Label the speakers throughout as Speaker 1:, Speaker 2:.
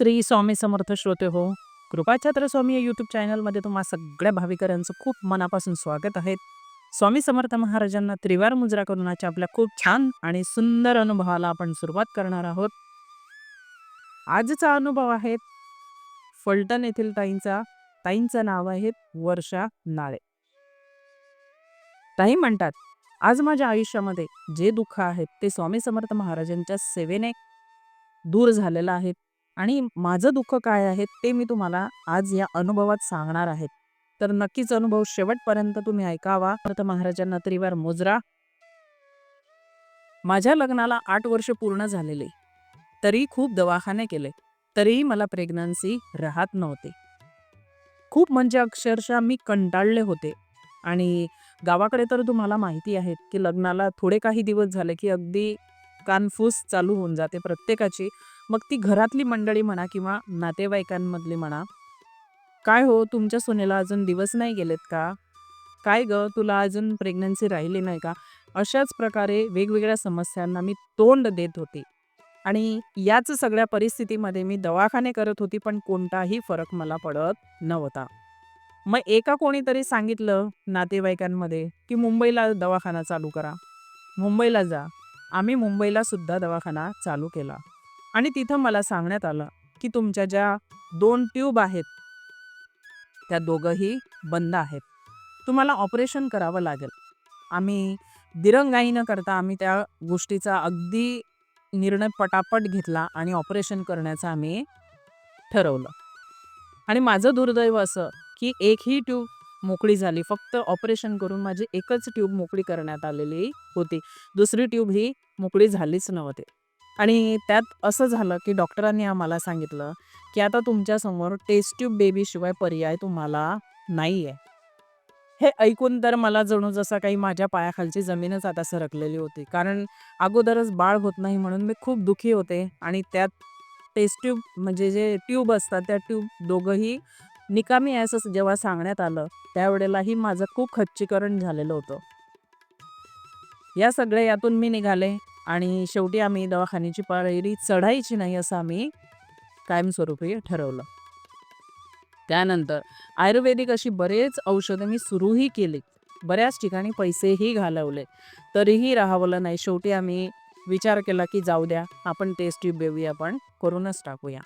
Speaker 1: श्री स्वामी समर्थ श्रोते हो कृपाछत्र स्वामी या यूट्यूब चॅनलमध्ये तुम्हा सगळ्या भाविकरांचं खूप मनापासून स्वागत आहे. स्वामी समर्थ महाराजांना त्रिवार मुजरा करूनाच्या आपल्या खूप छान आणि सुंदर अनुभवाला आपण सुरुवात करणार आहोत. आजचा अनुभव आहे फलटण येथील ताईंचा ताईंचं नाव आहे वर्षा नाळे. ताई म्हणतात आज माझ्या आयुष्यामध्ये जे दुःख आहेत ते स्वामी समर्थ महाराजांच्या सेवेने दूर झालेलं आहे. आणि माझं दुःख काय आहे ते मी तुम्हाला आज या अनुभवात सांगणार आहेत तर नक्कीच अनुभव शेवटपर्यंत तुम्ही ऐकावा. तर महाराजांना त्रिवार मोजरा. माझ्या लग्नाला आठ वर्ष पूर्ण झालेले. तरी खूप दवाखाने केले. तरीही मला प्रेग्नन्सी राहत नव्हते. खूप म्हणजे अक्षरशः मी कंटाळले होते. आणि गावाकडे तर तुम्हाला माहिती आहे की लग्नाला थोडे काही दिवस झाले की अगदी कानफूस चालू होऊन जाते प्रत्येकाची. मग ती घरातली मंडळी म्हणा किंवा नातेवाईकांमधली म्हणा काय हो तुमच्या सुनेला अजून दिवस नाही गेलेत का? काय ग तुला अजून प्रेग्नन्सी राहिली नाही का? अशाच प्रकारे वेगवेगळ्या समस्यांना मी तोंड देत होते. आणि याच सगळ्या परिस्थितीमध्ये मी दवाखाने करत होती पण कोणताही फरक मला पडत नव्हता. मग एका कोणीतरी सांगितलं नातेवाईकांमध्ये की मुंबईला दवाखाना चालू करा. मुंबईला जा. आम्ही मुंबईला सुद्धा दवाखाना चालू केला. आणि तिथं मला सांगण्यात आलं की तुमच्या ज्या दोन ट्यूब आहेत त्या दोघंही बंद आहेत. तुम्हाला ऑपरेशन करावं लागेल. आम्ही दिरंगाई न करता आम्ही त्या गोष्टीचा अगदी निर्णय पटापट घेतला आणि ऑपरेशन करण्याचं आम्ही ठरवलं. आणि माझं दुर्दैव असं की एकही ट्यूब मोकळी झाली. फक्त ऑपरेशन करून माझी एकच ट्यूब मोकळी करण्यात आलेली होती. दुसरी ट्यूब ही मोकळी झालीच नव्हती. आणि त्यात असं झालं की डॉक्टरांनी आम्हाला सांगितलं की आता तुमच्यासमोर टेस्ट ट्यूब बेबीशिवाय पर्याय तुम्हाला नाही आहे हे ऐकून तर मला जणू जसा काही माझ्या पायाखालची जमीनच आता सरकलेली होती. कारण अगोदरच बाळ होत नाही म्हणून मी खूप दुःखी होते आणि त्यात टेस्ट ट्यूब म्हणजे जे ट्यूब असतात त्या ट्यूब दोघंही निकामी आहे असं जेव्हा सांगण्यात आलं त्यावेळेलाही माझं खूप खच्चीकरण झालेलं होतं. या सगळ्या यातून मी निघाले. आणि शेवटी आम्ही दवाखान्याची पायरी चढायची नाही असं आम्ही कायमस्वरूपी ठरवलं. त्यानंतर आयुर्वेदिक अशी बरेच औषधं मी सुरूही केली. बऱ्याच ठिकाणी पैसेही घालवले. तरीही राहावलं नाही. शेवटी आम्ही विचार केला की जाऊ द्या आपण टेस्ट ट्यूब बेबी आपण करूनच टाकूया.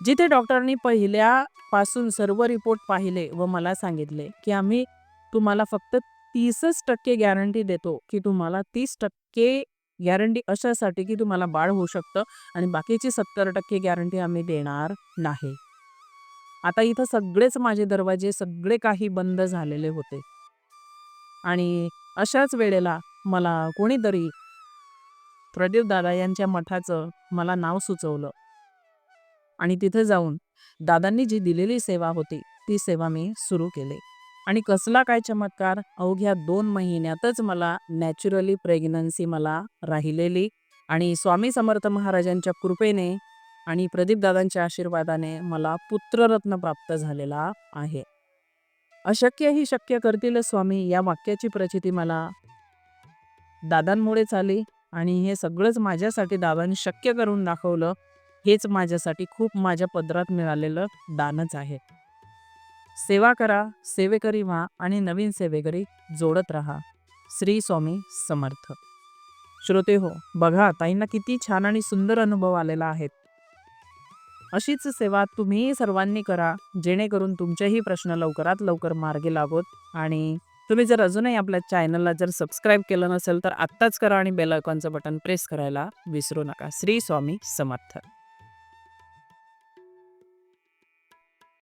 Speaker 1: जिथे डॉक्टरांनी पहिल्यापासून सर्व रिपोर्ट पाहिले व मला सांगितले की आम्ही तुम्हाला फक्त तीसच टक्के गॅरंटी देतो की तुम्हाला तीस टक्के गॅरंटी अशासाठी की तुम्हाला बाळ होऊ शकतं आणि बाकीची सत्तर टक्के गॅरंटी आम्ही देणार नाही. आता इथं सगळेच माझे दरवाजे सगळे काही बंद झालेले होते. आणि अशाच वेळेला मला कोणीतरी प्रदीप दादा यांच्या मठाचं मला नाव सुचवलं. आणि तिथे जाऊन दादांनी जी दिलेली सेवा होती ती सेवा मी सुरू केली. आणि कसला काय चमत्कार? अवघ्या दोन महिन्यातच मला नॅचरली प्रेग्नन्सी मला राहिलेली आणि स्वामी समर्थ महाराजांच्या कृपेने आणि प्रदीपदादांच्या आशीर्वादाने मला पुत्ररत्न प्राप्त झालेला आहे. अशक्य ही शक्य करतील स्वामी या वाक्याची प्रचिती मला दादांमुळेच आली आणि हे सगळंच माझ्यासाठी दादांनी शक्य करून दाखवलं हेच माझ्यासाठी खूप माझ्या पदरात मिळालेलं दानच आहे. सेवा करा सेवेकरी व्हा आणि नवीन सेवेकरी जोडत राहा. श्री स्वामी समर्थ. श्रोते हो बघा ताईंना किती छान आणि सुंदर अनुभव आलेला आहे. अशीच सेवा तुम्ही सर्वांनी करा जेणेकरून तुमचेही प्रश्न लवकरात लवकर मार्गी लागोत आणि तुम्ही जर अजूनही आपल्या चॅनलला जर सबस्क्राईब केलं नसेल तर आत्ताच करा आणि बेल आयकॉनचं बटन प्रेस करायला विसरू नका. श्री स्वामी समर्थ.